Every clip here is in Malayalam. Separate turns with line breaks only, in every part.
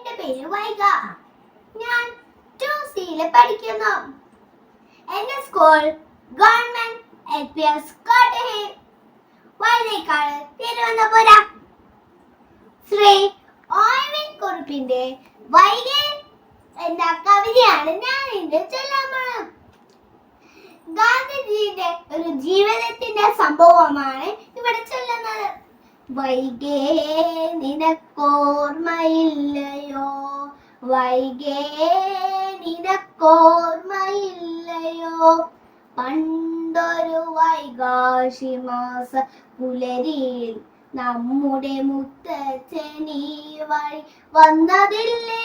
എന്റെ പേര് വൈഗ. ഞാൻ ടു സിയിൽ പഠിക്കുന്നു. എന്റെ school government L P S Cotton Hill Vazhuthacaud Thiruvananthapuram Shri ഓയിൻ കുറുപ്പിന്റെ വൈഗ എന്ന കവിതയാണ് ഞാൻ ഇന്ന് ചൊല്ലാൻ പോണത്. ഗാന്ധിജിയുടെ ഒരു ജീവിതത്തിന്റെ സംഭവമാണ് ഇവിടെ ചൊല്ലുന്നത്. വൈകേ നിനക്കോർമ്മയില്ലയോ? വൈകേ നിനക്കോർമ്മയില്ലയോ? പണ്ടൊരു വൈകാശി മാസ പുലരിയിൽ നമ്മുടെ മുത്തച്ഛനീ വഴി വന്നതില്ലേ?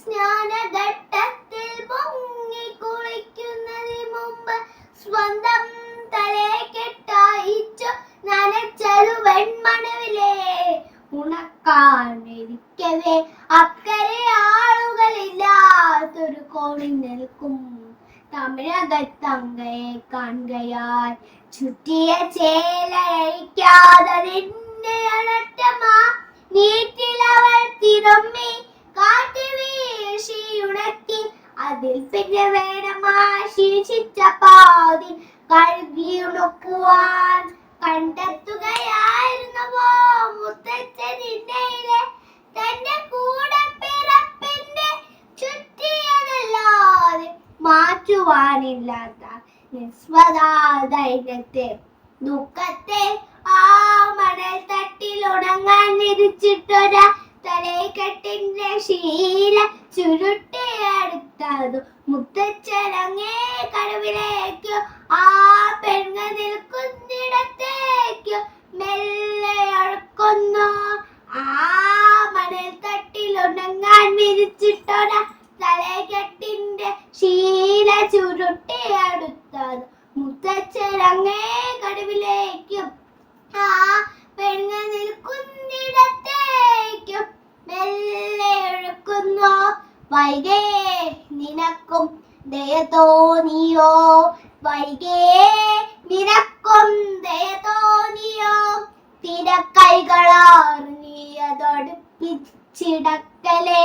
സ്നാനഘട്ടത്തിൽ പൊങ്ങി കുളിക്കുന്നതിന് മുമ്പ് സ്വന്തം ഇരിക്കവേ അക്കരെ ആളുകളില്ലാത്തൊരു കോണിൽ നിൽക്കും. തമിഴകത്തങ്കയെ കാണുകയാൽ ചുറ്റിയ ചേലഴിക്കാതെ നിന്നെ അണറ്റമാ നീറ്റിലവൾ തിരുമ്മി കാട്ടി വീശി ഉണക്കി. അതിൽ പിന്നെ വേണമാ ശീശിച്ച പാതി കഴുകി ഉണക്കുവാൻ. മാറ്റുവാനില്ലാത്ത നിസ്വതാധൈര്യത്തെ ദുഃഖത്തെ ആ മണൽ തട്ടിൽ ഉണങ്ങാൻ വിരിച്ചിട്ടൊര തലേക്കെട്ടിന്റെ ശീല ചുരുട്ടിയെടുത്തതു മുത്തച്ഛനങ്ങേ കടവിലേക്കു ആ കടുവിലേക്കും കടവിലേക്കും. ആ പെണ്ണ് നിൽക്കുന്നിടത്തേക്കും. മെല്ലെ ഒഴുക്കുന്നു വൈകേ നിനക്കും. ദയ തോന്നിയോ വൈകേ നിനക്കും ദയ തോന്നിയോ തിരക്കൈകളാർന്നിയതൊടുപ്പിച്ചിടക്കലെ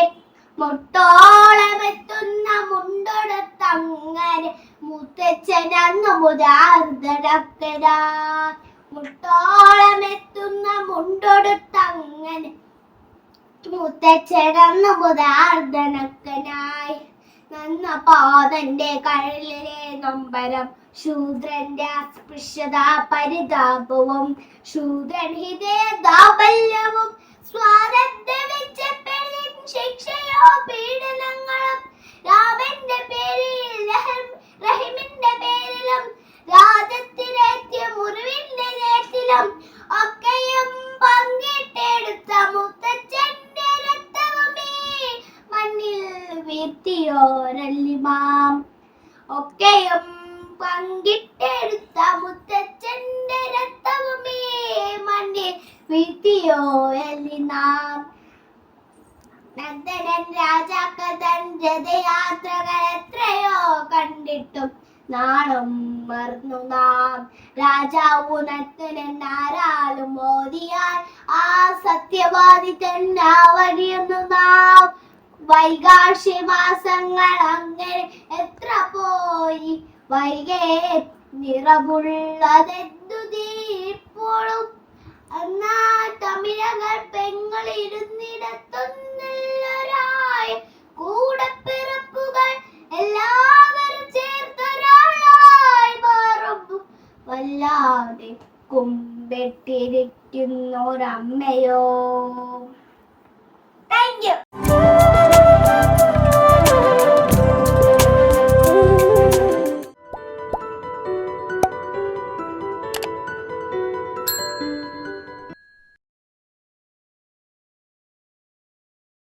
മുട്ടോളമെത്തുന്ന മുണ്ടൊടുത്തങ്ങനെ മുതാർദടക്കര മുട്ടോളമെത്തുന്ന മുണ്ടൊടുത്തങ്ങനെ. മുത്തച്ഛനന്ന് മുതാർദനക്കനായി നന്ന പാതന്റെ കഴലിലെ നൊമ്പരം. ശൂദ്രന്റെ അസ്പൃശ്യതാ പരിതാപവും. ശൂദ്രൻ ഹൃദയ ദാബല്യവും വീഴ്ത്തിയോരല്ലിമാം ഒക്കെയും പങ്കിട്ടെടുത്ത മുത്തച്ഛന്റെ രക്തവുമേ മണ്ണിൽ വീഴ്ത്തിയോ എല്ലി നാം. നന്ദനൻ രാജാക്കൾ തൻ രഥയാത്രകൾ എത്രയോ കണ്ടിട്ടും നാളും മറന്നു നാം. രാജാവു നത്തനൻ ആരാളും മോദിയാൽ ആ സത്യവാദി തന്നെ വഴിയുന്നു നാം. വൈകാശി മാസങ്ങൾ അങ്ങനെ എത്ര പോയി? വൈകേ നിറമുള്ളതെന്തു തീർപ്പോളും? എന്നാ തമിഴകൾ പെങ്ങളിരുന്നിടത്തൊന്നില്ലൊരായ കൂടെ പിറപ്പുകൾ എല്ലാവരും ചേർത്തൊരാളായി മാറുന്നു. വല്ലാതെ കുമ്പെട്ടിരിക്കുന്നൊരമ്മയോ.